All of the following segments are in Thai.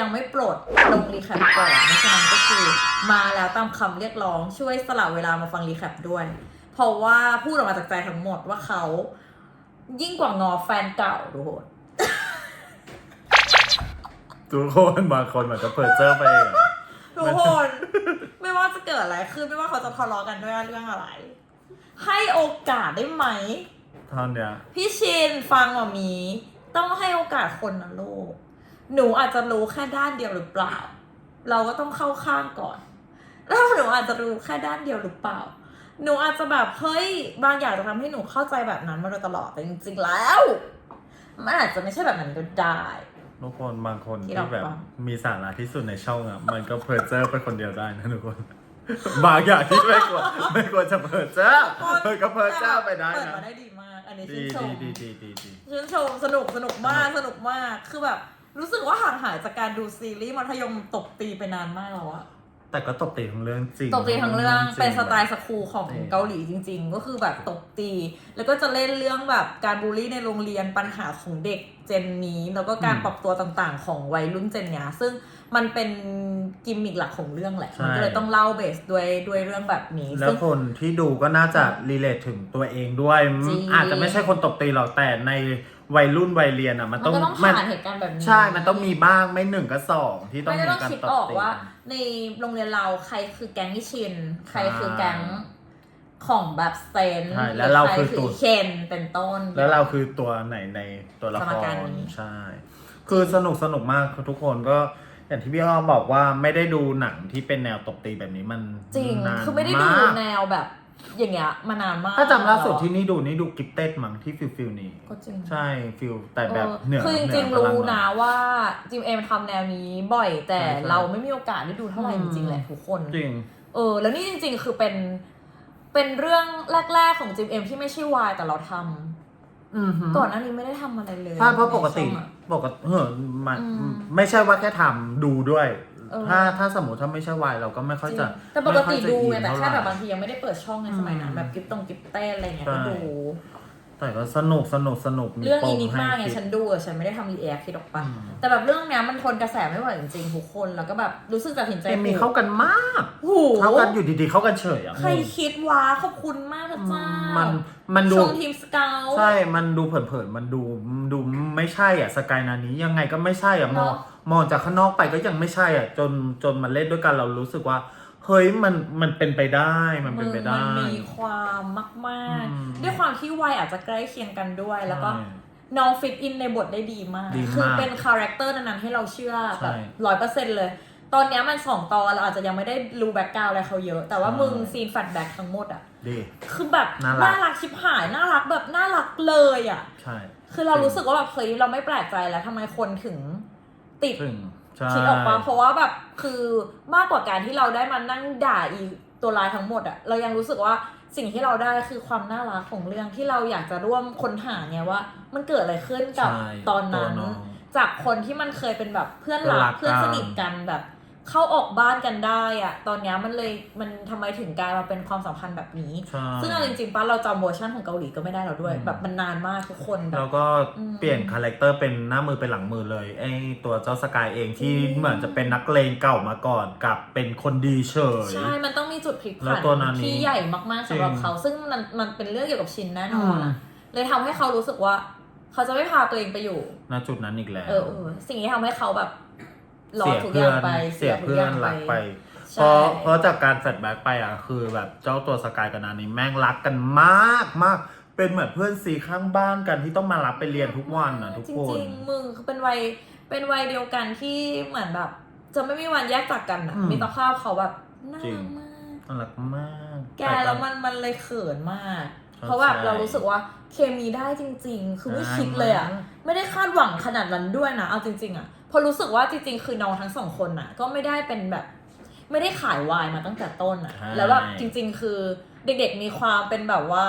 ยังไม่โปรดลงรีแคปก่อนเพราะฉะนั้นก็คือมาแล้วตามคำเรียกร้องช่วยสละเวลามาฟังรีแคปด้วย เพราะว่าพูดออกมาจากใจทั้งหมดว่าเขายิ่งกว่างอแฟนเก่าทุกคนทุกคนบางคนเหมือนจะเปิดเจอไปเองทุกคนไม่ว่าจะเกิดอะไรขึ้นไม่ว่าเขาจะทะเลาะกันด้วยเรื่องอะไร ให้โอกาสได้ไหมท่อนเนี้ยพี่ชินฟังหมอมี ต้องให้โอกาสคนนะลูก หนูอาจจะรู้แค่ด้านเดียวหรือเปล่า เราก็ต้องเข้าข้างก่อน แล้วหนูอาจจะรู้แค่ด้านเดียวหรือเปล่า หนูอาจจะแบบเฮ้ยบางอย่างจะทำให้หนูเข้าใจแบบนั้นมาโดยตลอดแต่จริงๆแล้วมันอาจจะไม่ใช่แบบนั้นก็ได้ทุกคนบางคนที่ที่เราแบบฟังมีสาระที่สุดในช่องอะ มันก็เปิดเจอไปคนเดียวได้นะทุกคน บางอย่างที่ไม่ควรไม่ควรจะเปิดเจอมันก็เปิดเจอไปได้เปิดนะมาได้ดีมาก อันนี้ดีชื่นชดีมดีดีดีดีชื่นชมสนุกสนุกมากสนุกมากคือแบบ รู้สึกว่าห่างหายจากการดูซีรีส์มัธยมตบตีไปนานมากแล้วอะ แต่ก็ตบตีทั้งเรื่องจริงตบตีทั้งเรื่องจเป็นสไตล์สคูลของจริงเกาหลีจริง ๆ ก็คือแบบตบตี แล้วก็จะเล่นเรื่องแบบการบูลลี่ในโรงเรียนปัญหาของเด็กเจนนี้ แล้วก็การปรับตัวต่างๆ ของวัยรุ่นเจนเนี้ยซึ่งมันเป็นกิมมิกหลักของเรื่องแหละมันก็เลยต้องเล่าเบสด้วยด้วยเรื่องแบบนี้แล้วซึ่งคนที่ดูก็น่าจะรีเลทถึงตัวเองด้วยจริงอาจจะไม่ใช่คนตบตีหรอกแต่ในวัยรุ่นวัยเรียนอะมันมันต้องก็ต้องมัผ่านเหตุการณ์แบบนี้ใช่ มันต้องมีบ้างไม่หนึ่งก็สองที่ต้องไม่มีได้ต้องการคิดตบออกตีว่ากัน ในโรงเรียนเราใครคือแก๊งอิชิน ใครใช่คือแก๊งของแบบเซนใช่แล้วเราใครคือคืตัวอเคนเป็นต้น แล้วเราคือตัวไหนในตัวละสคมรการนี้ใช่ คือสนุกสนุกมากคือทุกคนก็อย่างที่พี่อ้อมบอกว่าไม่ได้ดูหนังที่เป็นแนวตบตีแบบนี้มันจริงนานคือไม่ได้ดูากแนวแบบ อย่างเงี้ยมานานมากถ้าจำล่าสุดที่นี่ดูนี่ดูกิฟเต็ดมั้งที่ฟิลฟิลนี้ ก็จริง ใช่ฟิลแต่แบบเออเหนือคือจเหนืริงอๆพลัรู้หนะอยว่าจิมเอมทำแนวนี้บ่อยแต่ใช่ใช่เราไม่มีโอกาสได้ดูเท่าไหร่อืจมริงๆแหละทุกคนจริงเออ แล้วนี่จริง ๆ คือเป็น เป็นเรื่องแรก ๆ ของจิมเอมที่ไม่ใช่วายแต่เราทำอือหือก่อนหน้านี้ไม่ได้ทำอะไรเลยใช่เพราะปกติในช่องอะปกติเออมันอืมไม่ใช่ว่าแค่ทำดูด้วย เออ ถ้าถ้าสมมติถ้าไม่ใช่วายเราก็ไม่ค่อยจะจริงแต่ปกติม่ค่อยจะดูอิไงนแต่เท่าแค่ไหร่แบบบางทียังไม่ได้เปิดช่องในสมัยนั้นอืมแบบกิฟตรงกิฟเต้นอะไรเงี้ยใช่ก็ดู แต่ก็สนุกสนุกสนุกมีเรื่องปอีมนิกให้มากไงคิด ฉันดูอะฉันไม่ได้ทำรีแอคคิดออกปะอืม แต่แบบเรื่องเนี้ยมันทนกระแสไม่ไหวจริงๆทุกคนแล้วก็แบบรู้สึกตัดสินใจเคมีเข้ากันมากโอ้โหเข้ากันอยู่ดีๆเข้ากันเฉยอะใครงงคิดวะขอบคุณมากพระเจ้ามันมันดู ชมทีมสเกล ใช่ มันดูเผินๆ มันดูดูไม่ใช่อะสกายนานี้ยังไงก็ไม่ใช่อะมองเนอะ มองจากข้างนอกไปก็ยังไม่ใช่อะจนจนมันเล่นด้วยกันเรารู้สึกว่า เฮ้ยมันมันเป็นไปได้มันเป็นไปได้ มันมีความมากอืม ๆ ด้วยความที่วัยอาจจะใกล้เคียงกันด้วย แล้วก็ใช่ น้องฟิตอินในบทได้ดีมาก ดีมากคือเป็นคาแรคเตอร์นั้นๆให้เราเชื่อใช่แบบร้อยเปอร์เซ็นต์เลย ตอนเนี้ยมันสองตอนเราอาจจะยังไม่ได้รู้แบ็กกราวอะไรเขาเยอะ แต่ว่าใช่ มึงซีนแฟลชแบ็กทั้งหมดอะดี คือแบบน่ารักน่ารักชิบหายน่ารักแบบน่ารักเลยอะใช่คือเรารู้สึกว่าแบบเฮ้ยเราไม่แปลกใจแล้วทำไมคนถึงติด ถึงใช่ คิดออกปะเพราะว่าแบบคือมากกว่าการที่เราได้มานั่งด่าอีตัวร้ายทั้งหมดอะเรายังรู้สึกว่าสิ่งที่เราได้คือความน่ารักของเรื่องที่เราอยากจะร่วมค้นหาเนี่ยว่า มันเกิดอะไรขึ้นกับใช่ตอนนั้นตัวน้องจากคนที่มันเคยเป็นแบบเพื่อนรัรักกเพื่อนกันสนิทกันแบบ เข้าออกบ้านกันได้อะตอนเนี้ยมันเลยมันทำไมถึงกลายมาเป็นความสัมพันธ์แบบนี้ ใช่ ซึ่งเอาจริงๆปะเราจำเวอร์ชันของเกาหลีก็ไม่ได้แล้วด้วย อืม แบบมันนานมากทุกคนแบแล้บ วก็อืมเปลี่ยนคาแรคเตอร์เป็นหน้ามือเป็นหลังมือเลยไอ้ตัวเจ้าสกายเองที่อืม เหมือนจะเป็นนักเลงเก่ามาก่อนกับเป็นคนดีเฉย ใช่ มันต้องมีจุดพลิกแล้ผัวนตัวนานี้ที่ใหญ่มากๆสำหรับจริง เขา ซึ่งมันมันเป็นเรื่องเกี่ยวกับชินแน่นอนอือะมเลยทำให้เขารู้สึกว่า เขาจะไม่พาตัวเองไปอยู่ ณจุดนั้นอีกแล้ว เออเออสิ่งที่ทำให้เขาแบบ รอเสียทุกอเพื่อย่างนไปเสียทุกเพื่ออนย่างรักไป ใช่เพราะเพราะจากการแฟลชแบ็กไปอะคือแบบเจ้าตัวสกายกับนานี้แม่งรักกันมากมากเป็นเหมือนเพื่อนซีข้างบ้านกันที่ต้องมารับไปเรียนทุกวันอะทุกจคนริงๆมึงคือเป็นวัยเป็นวัยเดียวกันที่เหมือนแบบ จะไม่มีวันแยกจากกันอะอืมมีตภาพเขาแบบน่าจริรังกมาก น่ารักมากแกแล้วมันมันเลยเขินมากใช่เพราะแบบใช่เรารู้สึกว่าเคมีได้จริง ๆ คือไม่ใช่คิดเลยอะมากไม่ได้คาดหวังขนาดนั้นด้วยนะ เอาจริง ๆอะเพอรู้สึกว่าจริงๆ คือน้องทั้งสองคนอะก็ไม่ได้เป็นแบบ ไม่ได้ขายวายมาตั้งแต่ต้นอะใช่ แล้วแบบจริง ๆ คือเด็กๆมีความเป็นแบบว่า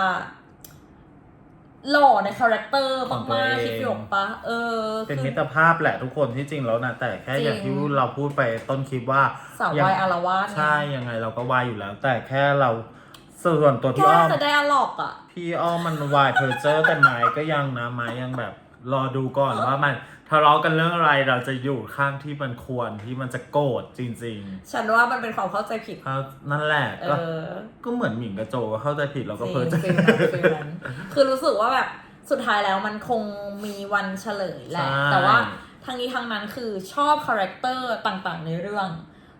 หล่อในคาแรคเตอร์มากๆคิดอยู่ปะเออเป็นคือมิตรภาพแหละทุกคนที่จริงแล้วนะแต่แค่จริง อย่างที่เราพูดไปต้นคลิปว่า สาวยังวายอารวาสไงใช่ยังไงเราก็วายอยู่แล้ว แต่แค่เราส่วนตัวแกพี่อ้อม จะได้อะล็อกอะพี่อ้อมมันวายเพอร์เจอร์แต่ไม้ก็ยังนะไม้ยังแบบ รอดูก่อนว่ามัน ทะเลาะกันเรื่องอะไรเราจะอยู่ข้างที่มันควรที่มันจะโกรธจริงฉันว่ามันเป็นความเข้าใจผิด ๆเขานั่นแหละเอก็อก็เหมือนหมิงกับโจเข้าใจผิดเราก็จริเพ้องใจฟิลนั้นฟิลนั้นคือรู้สึกว่าแบบสุดท้ายแล้วมันคงมีวันเฉลยแหละ ใช่แต่ว่าทางนี้ทางนั้นคือชอบคาแรคเตอร์ต่างๆในเรื่อง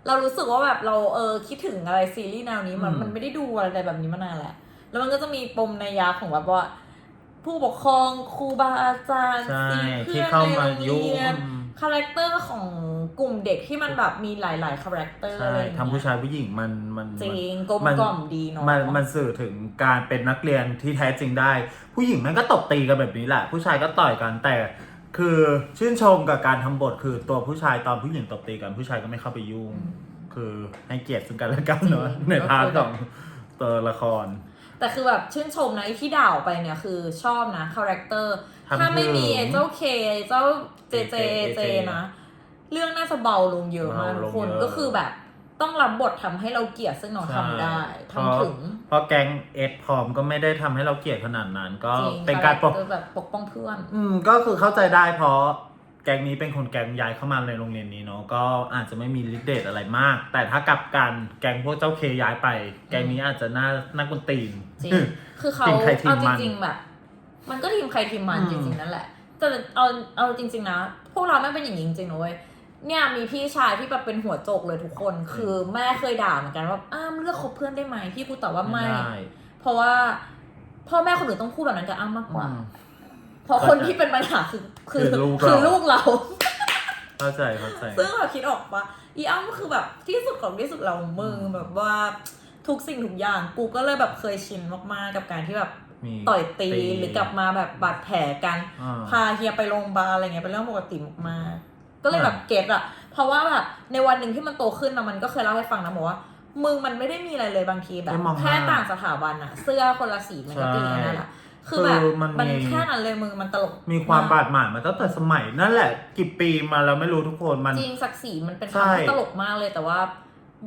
เรารู้สึกว่าแบบเราเออคิดถึงอะไรซีรีส์แนวนี้มันมันไม่ได้ดูอะไรแบบนี้มานานแหละ แล้วมันก็จะมีปมในยยะของแบบว่า ผู้ปกครองครูบาอาจารย์ใช่ซีเพื่ที่อนเข้าในมาโรงยุ่งเรียนคาแรคเตอร์ของกลุ่มเด็กที่มันแบบมีหลาย ๆ คาแรคเตอร์ใช่อะไรอย่างเงี้ยทำผู้ชายผู้หญิงมันมันจริงกลมมันกล่อมดีเนาะ มันมันสื่อถึงการเป็นนักเรียนที่แท้จริงได้ ผู้หญิงมันก็ตบตีกันแบบนี้แหละ ผู้ชายก็ต่อยกันแต่คือชื่นชมกับการทำบทคือตัวผู้ชายตอนผู้หญิงตบตีกันผู้ชายก็ไม่เข้าไปยุ่ง คือให้เกียรติซึ่งกันและกันเนาะจริงในพาร์ทก็คือ ของตัวละคร แต่คือแบบชื่นชมนะไอ้ที่ด่าวไปเนี่ยคือชอบนะคาแรคเตอร์ทำถ้าไม่มีถึงไอ้เจ้าเคไอ้เจ้าเจเจเจเจนะ เรื่องน่าจะเบาลงเยอะมากเบาลทุงกคนเยอะก็คือแบบต้องรับบททำให้เราเกลียดซึ่งน้องใช่ทำได้เพทำราะถึง เพราะแก๊งเอ็ดพร้อมก็ไม่ได้ทำให้เราเกลียดขนาดนั้น ก็จริงเป็นการปกคแคเตอแบบปกป้องเพื่อนอืมก็คือเข้าใจได้เพราะแก๊งนี้เป็นคนแก๊งย้ายเข้ามาในโรงเรียนนี้เนาะก็อาจจะไม่มีลิดเดตอะไรมาก แต่ถ้ากลับกันแก๊งพวกเจ้าเคย้ายไป แก๊งนี้อาจจะน่านักกุนตีน จริง คือเขาทีมใครทีมเอาจมันริงๆแบบ มันก็ทีมใครทีมมันอืมจริงๆนั่นแหละ แต่เอาเอาจริง ๆนะ พวกเราไม่เป็นอย่างนี้จริงๆนะเว้ยเนี่ยมีพี่ชายที่แบบเป็นหัวโจกเลยทุกคน คือแม่เคยด่าเหมือนกันว่าอ้ามเลือกคบเพื่อนได้ไหมพี่พูดตอบว่าไม่ด้เพราะว่าพ่อแม่คนอื่นต้องพูดแบบนั้นกับอ้ามมากกว่าอืมเพราะคนที่เป็นปัญหาคือคือคือลูกคือเราลูกเราเข้าใจเข้าใจซึ่งเราคิดออกปะอีอ้ำคือแบบที่สุดของที่สุดเรามึงแบบว่า ทุกสิ่งทุกอย่าง กูก็เลยแบบเคยชินมากๆกับการที่แบบมีต่อยตีหรือกลับมาแบบบาดแผลกัน อ่า พาเฮียไปโรงพยาบาลอะไรเงี้ยเป็นเรื่องปกติมากๆก็เลยแบบเก็ตอะเพราะว่าแบบในวันหนึ่งที่มันโตขึ้นนะมันก็เคยเล่าให้ฟังนะบอกว่า มึงมันไม่ได้มีอะไรเลยบางทีแบบ ไม่มองหน้าแค่ต่างสถาบันอะเสื้อคนละสีมันก็ตีกันนั่นแหละคือแบบคือมันมันมีแค่นั้นเลยมึงมันตลกมีความกบาดหมางมาตั้งแต่สมัยนั่นแหละ กี่ปีมาแล้วไม่รู้ทุกคนมัน จริงศักดิ์ศรีมันเป็นใช่ คำที่ตลกมากเลยแต่ว่า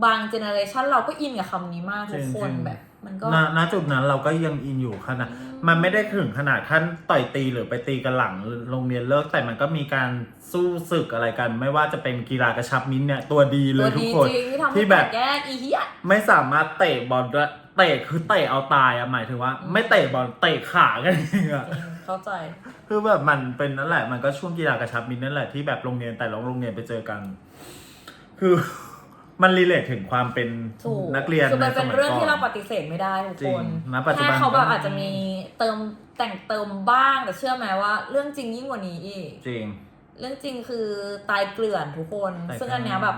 บางเจเนอเรชันเราก็อินกับคำนี้มากทุกคนจริงๆแบบ มันก็ณณจุดนั้นเราก็ยังอินอยู่ขนาดอืมมันไม่ได้ถึงขนาดขั้นต่อยตีหรือไปตีกันหลังโรงเรียนเลิกแต่มันก็มีการสู้ศึกอะไรกัน ไม่ว่าจะเป็นกีฬากระชับมิ้นท์เนี่ยตัวดีเลตัวยทุกดีคนจริงที่ทำให้ที่แบบแตกแยกอีเหี้ยไม่สามารถเตะบอลด้วยเตะคือเตะเอาตายอะหมายถึงว่าอืมไม่เตะบอลเตะขากันเองอะจริงเข้าใจ คือแบบมันเป็นนั่นแหละมันก็ช่วงกีฬากระชับมิตรนั่นแหละที่แบบโรงเรียนแต่ละโรงเรียนไปเจอกัน คือ มันรีเลทถึงความเป็นถูกนักเรียนคือในมันสเป็นมัยเรื่องก่อที่เราปนฏิเสธไม่ได้ทุกจริคงนณปัจจุบันแค่เขาแบบก็อาจจะมีเติมแต่งเติมบ้างแต่เชื่อไหมว่า เรื่องจริงยิ่งกว่านี้อีก จริง เรื่องจริงคือตายเกลื่อนทุกคน ตายเกลื่อน ซึ่งอันเนี้ยแบบ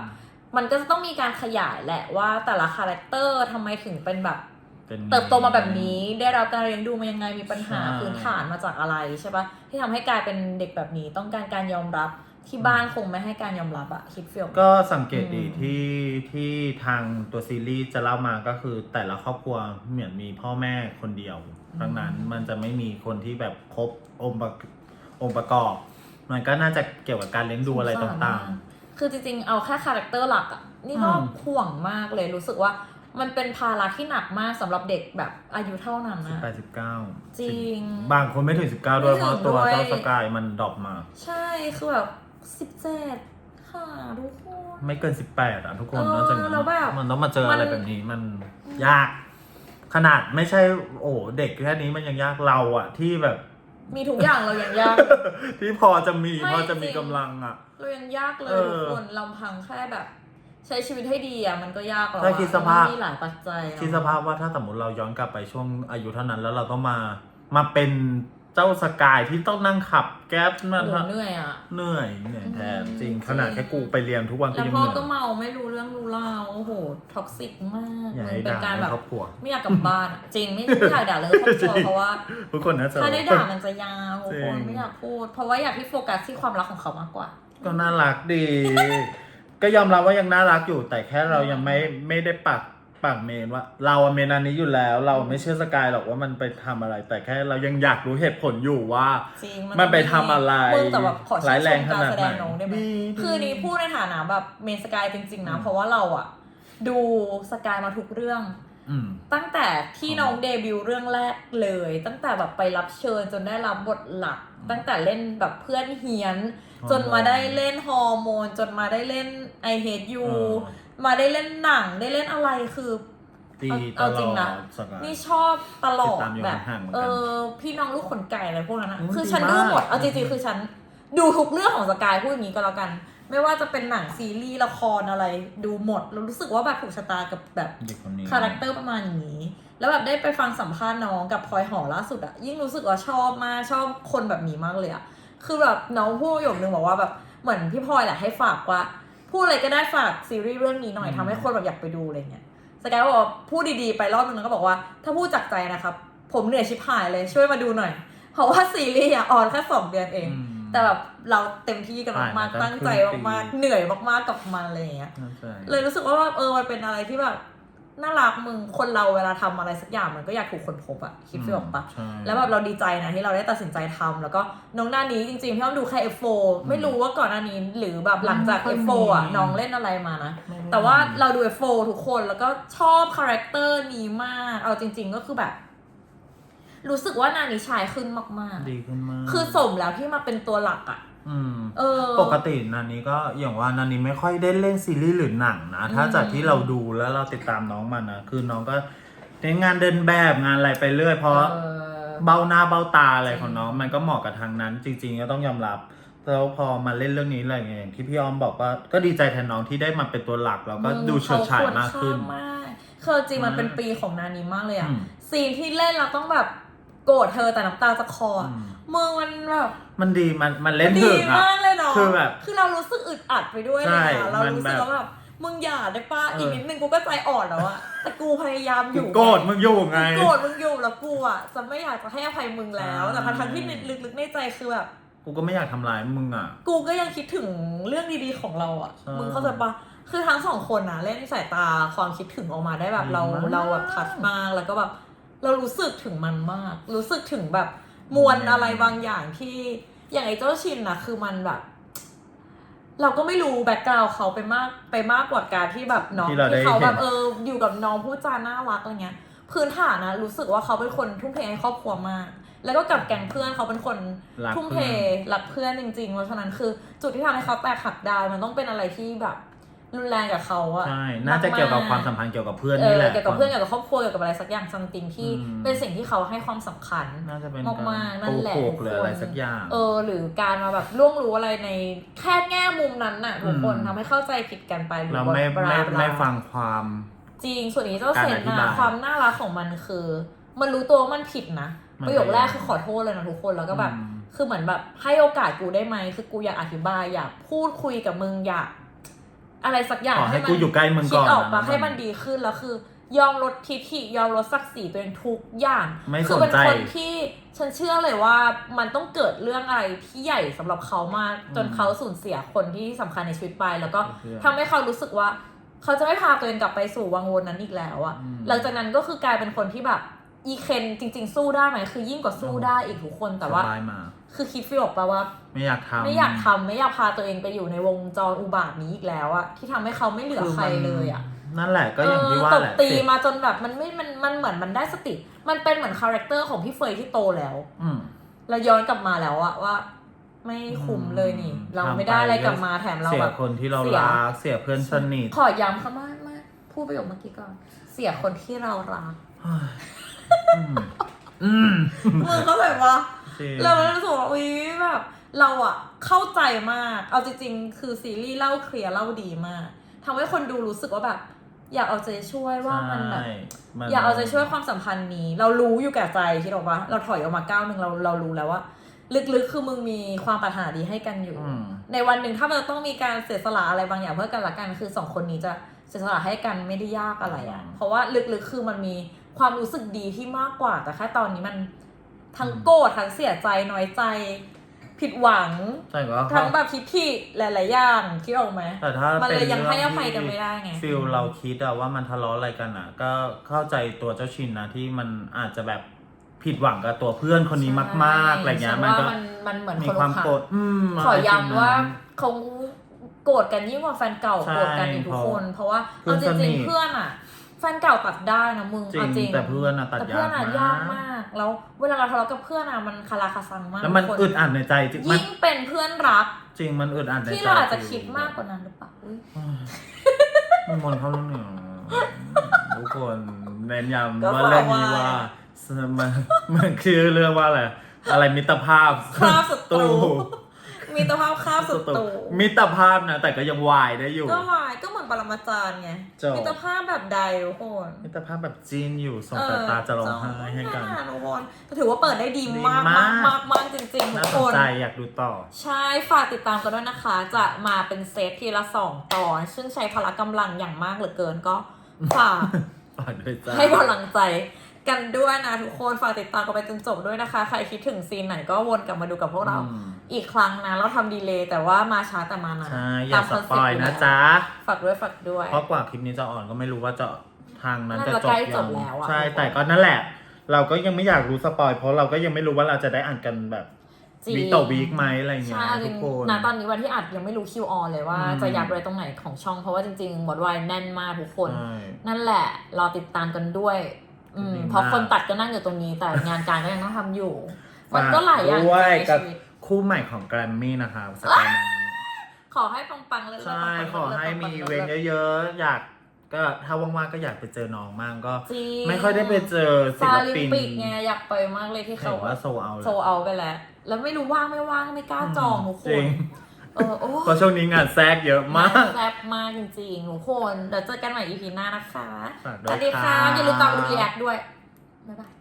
มันก็จะต้องมีการขยายแหละว่าแต่ละคาแรคเตอร์ทำไมถึงเป็นแบบเป็น เติบโตมาแบบนี้ได้รับการเลี้ยงดูมายังไงมีปัญหาใช่ พื้นฐานมาจากอะไรใช่ปะที่ทำให้กลายเป็นเด็กแบบนี้ต้องการการยอมรับ ที่บ้านคงไม่ให้การยอมรับอะคิดเฟีล ก็สังเกตดีอืม ที่ที่ทางตัวซีรีส์จะเล่ามาก็คือแต่ละครอบครัวเหมือนมีพ่อแม่คนเดียวดังนั้นมันจะไม่มีคนที่แบบครบองค์ประองค์ประกอบ มันก็น่าจะเกี่ยวกับการเลี้ยงดูอะไรต่าง ๆ คือจริงๆ เอาแค่คาแรคเตอร์หลักอะนี่ก็อืม ห่วงมากเลยรู้สึกว่ามันเป็นภาระที่หนักมากสำหรับเด็กแบบอายุเท่านั้นๆนะ แปดสิบเก้าจริงบางคนไม่ถึงสิบเก้าด้วยไม่เพถึงราะตัวด้วย เจ้าสกายมันดรอปมา ใช่ คือแบบ สิบเจ็ดค่ะทุกคน ไม่เกินสิบแปดอะทุกคนเออนอกจากนั้นแล้วแบบมันต้องมาเจออะไรมัน แบบนี้มันยาก ขนาดไม่ใช่โอ้เด็กแค่นี้มันยังยากเราอะ ที่แบบ มีทุกอย่างเรายังยาก ที่พอจะมีไม่พอจะมีจริง กำลังอะ เรายังยากเลเอยอทุกคนลำพังแค่แบบ ใช้ชีวิตให้ดีอะมันก็ยากแล้วถ้าอะคิดสภาพ มันมีหลายปัจจัยอะคิดสภาพว่าถ้าสมมติเราย้อนกลับไปช่วงอายุเท่านั้นแล้วเราต้องมามาเป็น เจ้าสกายที่ต้องนั่งขับแก๊ปโอ้นั่นโหเหนื่อยอะ เหนื่อยเหนื่อยแทนอืมจริงจริงขนาดแค่กูไปเรียนทุกวันก็แล้วยังพ่อเหนื่อย ก็เมาไม่รู้เรื่องรู้ราวโอ้โหท็อกซิกมากอย่ามันให้เป็นด่าการในแบบครอบครัว ไม่อยากกลับบ้านอะจริงไม่ไม่อยากด่าเลยครอบครัวจริงเพราะว่า ทุกคนนะจะ ถ้าได้ด่ามันจะยาวทุกคนจริงไม่อยากพูด เพราะว่าอยากที่โฟกัสที่ความรักของเขามากกว่า ก็น่ารักดี ก็ยอมรับว่ายังน่ารักอยู่แต่แค่เรายังไม่ไม่ได้ปัก ปักเมนว่า เราอะเมนอันนี้อยู่แล้ว เราไม่เชื่อสกายหรอกว่ามันไปทำอะไร แต่แค่เรายังอยากรู้เหตุผลอยู่ว่า จริงมันไปทำอะไรมึงแต่แบบขอชื่ร้ายนแรชงมขการนาดแสไหดนงน้องได้ไหม ดีคือนี้พูดในฐานะแบบเมนสกายจริง ๆ นะอืมเพราะว่าเราอะดูสกายมาทุกเรื่อง อืม ตั้งแต่ที่น้องเดบิวต์เรื่องแรกเลย ตั้งแต่แบบไปรับเชิญจนได้รับบทหลัก ตั้งแต่เล่นแบบเพื่อนเฮียนฮอร์โมนจนมาได้เล่นฮอร์โมน จนมาได้เล่น I hate you เออ มาได้เล่นหนังได้เล่นอะไรคือดีตเอาลจริองนะดสกายนี่ชอบตลอดติดตามอยู่แบบห่างๆเหมือนเอกันอพี่น้องลูกขนไก่อะไรพวกนั้นนะอืมคือฉันดีดูมากหมดเอาจริงๆคือฉันดูทุกเรื่องของสกายพูดอย่างนี้ก็แล้วกัน ไม่ว่าจะเป็นหนังซีรีส์ละครอะไร ดูหมดแล้วรู้สึกว่าแบบถูกชะตากับแบบเด็กคนนี้คาแรคเตอร์ประมาณอย่างนี้ แล้วแบบได้ไปฟังสัมภาษณ์น้องกับพลอยหอล่าสุดอะยิ่งรู้สึกว่าชอบมากชอบคนแบบนี้มากเลยอะคือแบบน้องพูดประโยคนึงบอกว่าแบบเหมือนพี่พลอยแหละให้ฝากว่า พูดอะไรก็ได้ฝากซีรีส์เรื่องนี้หน่อยทำให้คนแบบอยากไปดูอะไรเงี้ยสกายก็บอกว่าพูดดีๆไปรอบนึงแล้วก็บอกว่า ถ้าพูดจากใจนะครับ ผมเหนื่อยชิบหายเลยช่วยมาดูหน่อย เพราะว่าซีรีส์อะออนแค่สองเดือนเองอืมแต่แบบเราเต็มที่กันผ่านมากมาๆตั้งใจตั้งครึ่งปีมากๆเหนื่อยมากๆกับมันอะไรอย่างเงี้ยน่าจะเลยรู้สึกว่าแบบเออมันเป็นอะไรที่แบบ น่ารักมึงคนเราเวลาทำอะไรสักอย่างมันก็อยากถูกคนพบอะคิดฟีลออกปะใช่แล้วแบบเราดีใจนะที่เราได้ตัดสินใจทำแล้วก็น้องหน้านี้จริงๆพี่อ้อมดูแค่ F4 ไม่รู้ว่าก่อนหน้านี้หรือแบบหลังจากไม่ค่อย F4 อะมีน้องเล่นอะไรมานะไม่ได้แต่ว่าเราดู F4 ทุกคนแล้วก็ชอบคาแรคเตอร์นี้มาก เอาจริง ๆ ก็คือแบบ รู้สึกว่านานิชายขึ้นมากดีขึ้นมากๆคือสมแล้วที่มาเป็นตัวหลักอะ อืม เออ ปกตินันนี้ก็อย่างว่านันนี้ไม่ค่อยได้เล่นซีรีส์หรือหนังนะ ถ้าจากที่เราดูแล้วเราติดตามน้องมันนะคือน้องก็ในงานเดินแบบงานอะไรไปเรื่อย เพราะเออ เบ้าหน้าเบ้าตาอะไรของน้องมันก็เหมาะกับทางนั้น จริงๆก็ต้องยอมรับแล้วพอมาเล่นเรื่องนี้อะไรเงี้ยอย่างที่พี่ออมบอกว่าก็ดีใจแทนน้องที่ได้มาเป็นตัวหลักแล้วก็ดูเฉิดฉายมากขึ้น เขควรค่มากคือจริงมันเป็นปีของนานีมากเลยอะอืม ซีนที่เล่นเราต้องแบบโกรธเธอแต่น้ำตาจะคลออะอืม มึงมันแบบ มันดีมันมันเล่นดีถึงอะมากเลยเนาะคือแบบ คือเรารู้สึกอึดอัดไปด้วยใช่เลยอะเรามันรู้สึกแบบว่าแบบมึงอย่าได้ป้าเอออี อีกนิดนึงกูก็ใจอ่อนแล้วอะแต่กูพยายามอกูยู่โกรธมึงอยู่ไง กูโกรธมึงอยู่แล้วกูอะจะไม่อยากจะให้อภัยมึงแล้วใช่แต่ทั้งๆที่ลึกๆในใจคือแบบ กูก็ไม่อยากทำร้ายมึงอะ กูก็ยังคิดถึงเรื่องดีๆของเราอะใช่มึงเข้าใจปะคือทั้งสองคนนะเล่นสายตาความคิดถึงออกมาได้แบบเราดีมาก เราแบบทัดมากแล้วก็แบบเรารู้สึกถึงมันมาก รู้สึกถึงแบบ มวลอะไรบางอย่างที่อย่างไอ้เจ้าชินนะคือมันแบบ เราก็ไม่รู้แบ็กกราวเขาไปมากไปมากกว่าการที่แบบน้องที่เราได้ที่เขาแบบเห็นเอออยู่กับน้องพูดจาน่ารักอะไรเงี้ยพื้นฐานนะรู้สึกว่าเขาเป็นคนทุ่มเทให้ครอบครัวมาก แล้วก็กับแก๊งเพื่อนเขาเป็นคนรักทุ่มเทเพื่อนรักเพื่อนจริงๆเพราะฉะนั้นคือ จุดที่ทำให้เขาแตกหักได้มันต้องเป็นอะไรที่แบบ รุนแรงกับเขาอะใช่ น่าจะเกี่ยวกับความสัมพันธ์เกี่ยวกับเพื่อนเอนี่อแหละ เกี่ยวกับเพื่อนเกี่ยวกับครอบครัวเกี่ยวกับอะไรสักอย่างซัมติงที่อืมเป็นสิ่งที่เขาให้ความสำคัญน่าจะเป็นมากๆนั่นแหละโกหกทุกหรือคนอะไรสักอย่างเออ หรือการมาแบบล่วงรู้อะไรในแค่แง่มุมนั้นน่ะทุกคนอืมทำให้เข้าใจผิดกันไปหรือเราว่าไม่บลาไม่บลาไม่ฟังความจริงส่วนนี้เจ้าการเซนอธิบานะยความน่ารักของมันคือ มันรู้ตัวว่ามันผิดนะมันประโยคแรกพยายามคือขอโทษเลยนะทุกคนแล้วก็แบบอืมคือเหมือนแบบให้โอกาสกูได้ไหมคือกูอยากอธิบายอยากพูดคุยกับมึงอยาก อะไรสักอย่างขอให้มักูอยู่ใกล้มึงคิก่ดอนออกมานะให้มันดีขึ้นแล้วคือยอมลดทิฐิยอมลดศักดิ์ศรีตัวเองทุกอย่างไม่คืสนเป็นใจคนที่ฉันเชื่อเลยว่ามันต้องเกิดเรื่องอะไรที่ใหญ่สำหรับเขามากจนอืมเขาสูญเสียคนที่สำคัญในชีวิตไป แล้วก็เพื่อนทำให้เขารู้สึกว่า เขาจะไม่พาตัวเองกลับไปสู่วังวนนั้นอีกแล้วอะอืมหลังจากนั้นก็คือกลายเป็นคนที่แบบ อีเคนจริง ๆ สู้ได้ไหมคือยิ่งกว่าสู้ได้อีกทุกคนแต่ว่า สบายมา คือคิดฟีลออกปะว่า ไม่อยากทำไม่อยากทำไม่อยากพาตัวเองไปอยู่ในวงจรอุบาทนี้อีกแล้วอะที่ทำให้เขาไม่เหลือคือใครมันเลยอะ นั่นแหละก็อย่างที่ว่าเตแหบละตีเสียมาจนแบบมันไม่ มัน มันเหมือนมันได้สติ มันเป็นเหมือนคาแรคเตอร์ของพี่เฟยที่โตแล้ว อืม แล้วย้อนกลับมาแล้วอะว่า ไม่คุ้มเลยนี่ อืมเราทำไปไม่ได้อะไรกลับมาแถมเราเสียแบบ คนที่เราเสีย รักเสียเพื่อนสนิทขอย้ำคำว่ามาพูดประโยคเมื่อกี้ก่อน เสียคนที่เรารัก อืมอืมมึงก็แบบว่าจริงเรารู้สึกว่าอุ้ยแบบเราอะเข้าใจมาก เอาจริงๆ คือซีรีส์เล่าเคลียร์เล่าดีมากทำให้คนดูรู้สึกว่าแบบ อยากเอาใจช่วยว่ามันแบบ ใช่มันอยากเอาใจช่วยความสัมพันธ์นี้ เรารู้อยู่แก่ใจคิดออกปะเราถอยออกมาก้าวหนึ่งเราเรารู้แล้วว่า ลึกๆคือมึงมีความปรารถนาดีให้กันอยู่ อืม ในวันหนึ่งถ้ามันต้องมีการเสียสละอะไรบางอย่างเพื่อกันละกันคือสองคนนี้จะเสียสละให้กันไม่ได้ยากอะไรอะ่ะอืมเพราะว่าลึกๆคือมันมี ความรู้สึกดีที่มากกว่า แต่แค่ตอนนี้มันทั้งโกรธทั้งเสียใจน้อยใจ ผิดหวังใช่ว่าทั้งแบบทิฐิหลายๆอย่างคิดออกไหมแต่ถ้ามันเลยป็ยังให้อภัยเรื่กันไม่ได้ไงฟิลเราคิดอะว่ามันทะเลาะอะไรกันอะก็เข้าใจตัวเจ้าชินนะที่มันอาจจะแบบผิดหวังกับตัวเพื่อนคนนี้มากๆอะไรเงี้ยฉัมันว่าก็มันมันเหมือนมีคนความขาโกรธอืมขออะไรย้ำว่านั้นเขาโกรธกันยิ่งกว่าแฟนเก่าใช่โกรธกันอีกทุกคน เพราะว่าเพื่เอาอนจสนิริงทๆเพื่อนอะ แฟนเก่าตัดได้นะมึงจริงเอาจริงแต่เพื่อนอะตัดแต่เพื่อนอะยากมากยากมากแล้วเวลาเราทะเลาะกับเพื่อนอะมันคาราคาซังมากแล้วมันทุกคอึดอัดในใจจริงมันยิ่งเป็นเพื่อนรัก จริงมันอึดอัดในใจที่เราอาจจะคิดมากกว่านั้นหรือเปล่าอุ๊ยมันมนต์เข้าเรื่องหนึ่งทุกคนเน้นย้ำก็ว่าเรื่องนี้ว่าว่ามันมันคือเรื่องว่าอะไรอะไรมิตรภาพ คราบศัตรู มีตรภาพคาบศัตรูมิตรภาพนะแต่ก็ยังวายได้อยู่ ก็วายก็เหมือนปรมาจารย์ไงจบมีตรภาพแบบใดทุกคนมิตรภาพแบบจีนอยู่ส่งสายตาจะร้องไห้ให้กันเออทุกคนถือว่าเปิดได้ดีดีมากมามาก กมากมากจริงๆทุน่ากสคนน ใจอยากดูต่อ ใช่ ฝากติดตามกันด้วยนะคะ จะมาเป็นเซตทีละสองตอน ซึ่งใช้พละกำลังอย่างมากเหลือเกินก็ฝากฝากด้วยจ้าให้กำลังใจ กันด้วยนะทุกคนฝากติดตามกันไปจนจบด้วยนะคะ ใครคิดถึงซีนไหนก็วนกลับมาดูกับพวกเรา อืม อีกครั้งนะ เราทำดีเลย์แต่ว่ามาช้าแต่มานะใช่อย่าสปอยนะจ๊ะ ฝากด้วยฝากด้วย เพราะกว่าคลิปนี้จะอ่อนก็ไม่รู้ว่าจะทางนั้นจะน่าจะจใกบล้จยับงแล้วอะ ใช่ทุกคนแต่ก็นั่นแหละ เราก็ยังไม่อยากรู้สปอยเพราะเราก็ยังไม่รู้ว่าเราจะได้อ่านกันแบบจริงวีคต่อวีคไหมอะไรเงี้ยใช่จทุริกงคน นะตอนนี้วันที่อัดยังไม่รู้คิวออนเลยว่าอืม จะยัดไว้ตรงไหนของช่องเพราะว่าจริงๆบทวายแน่นมากทุกคน ใช่ นั่นแหละรอติดตามกันด้วย อืมดีมากเพราะคนตัดก็นั่งอยู่ตรงนี้ แต่งานการก็ยังต้องทำอยู่ มันก็หลายอย่างด้วยในกับชีวิตคู่ใหม่ของแกรมมี่นะคะสกายนั้นขอให้ปังๆเลยใช่ขอให้มีเวนต์เยอะๆ อยากก็ถ้าว่างๆก็อยากไปเจอน้องมั่งก็ จริงไม่ค่อยได้ไปเจอศิซาลลิมปินปิกไงอยากไปมากเลยที่เห็เขานว่าโซเอา โซเอาไปแล้ว แล้วไม่รู้ว่างไม่ว่างไม่กล้าจองทุกคจริน ง เออโอ้เพราะช่วงนี้งานแทรกเยอะมาก แซ่บมากจริงๆทุกคน เดี๋ยวเจอกันใหม่ EP หน้านะคะ ฝากสด้วยวัสดีค่ะ ค่ะ อย่าลืมตามไปดูรีแอคด้วย บ๊ายบาย